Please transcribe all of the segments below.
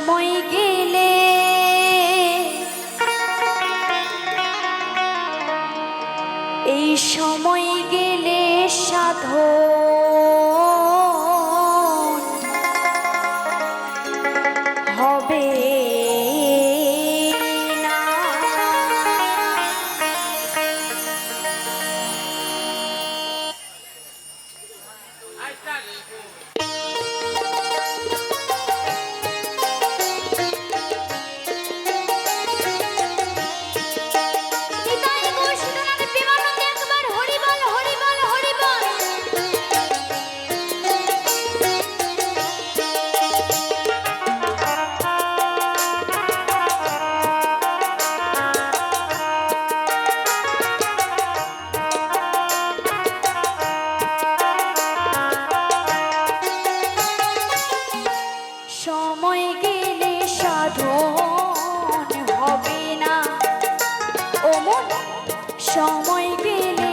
সময় গে সময় গেলে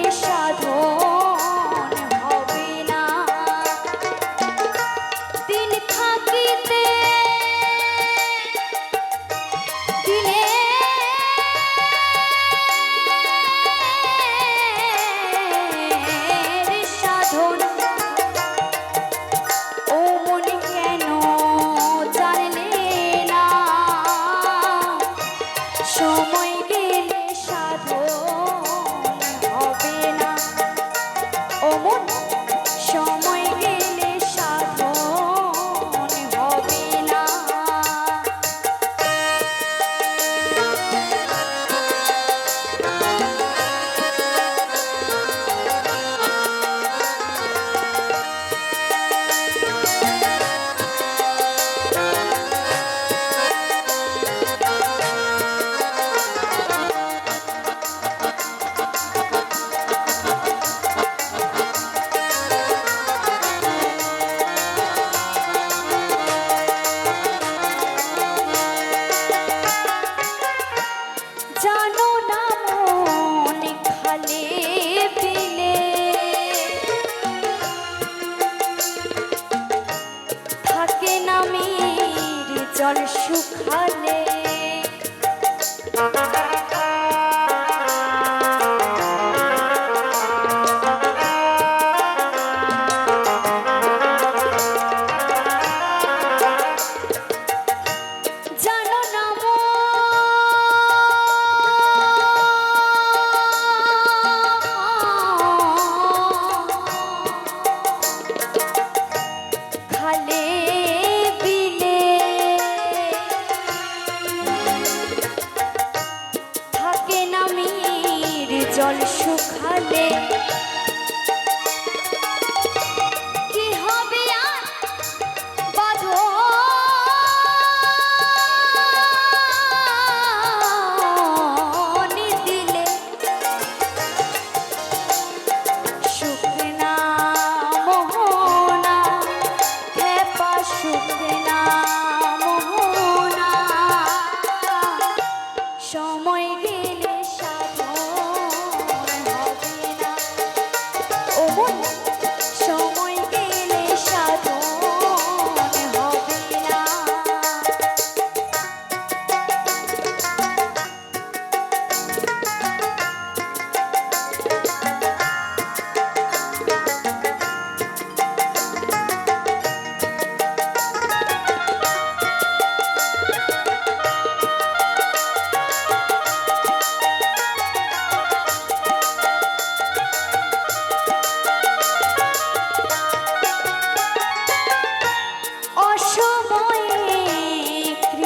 জল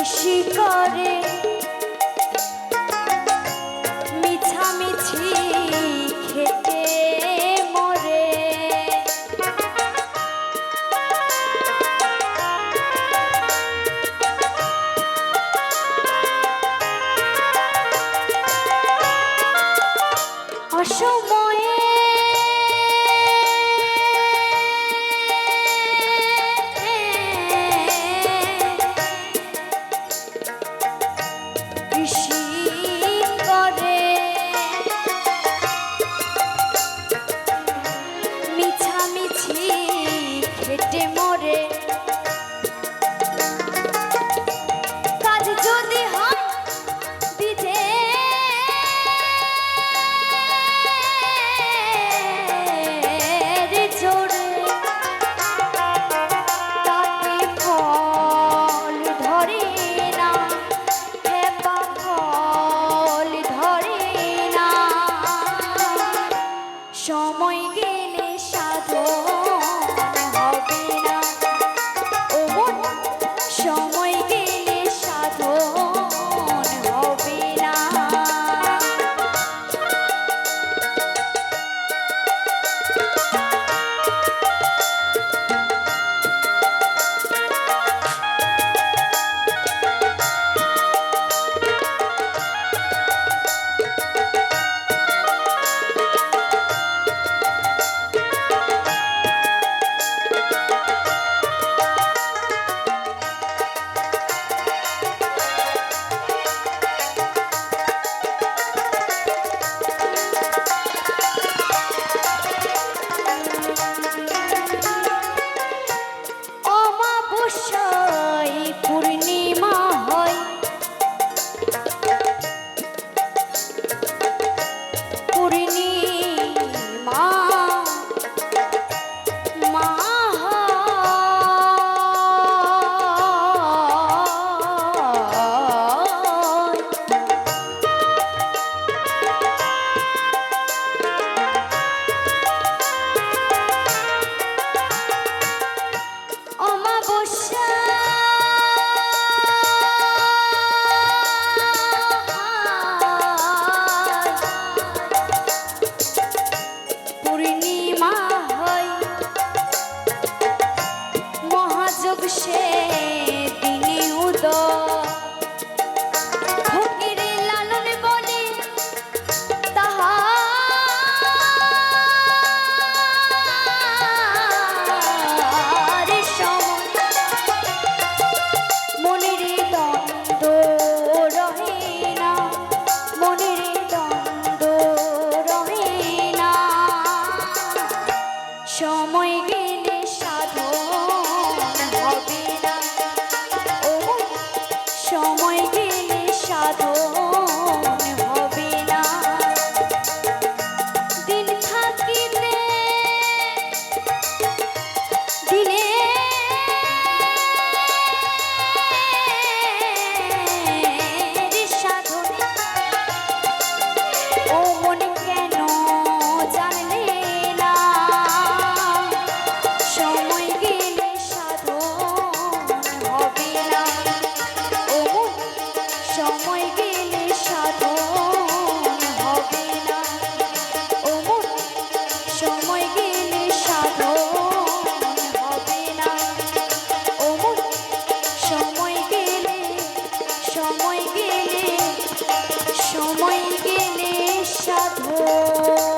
কৃষি করে। মিছামিছি খেতে মরে। অসময়ে সময় গেলে সাধন হবে না। ও সময় গেলে সাধন সময় গেলে সময় গেলে সাধু।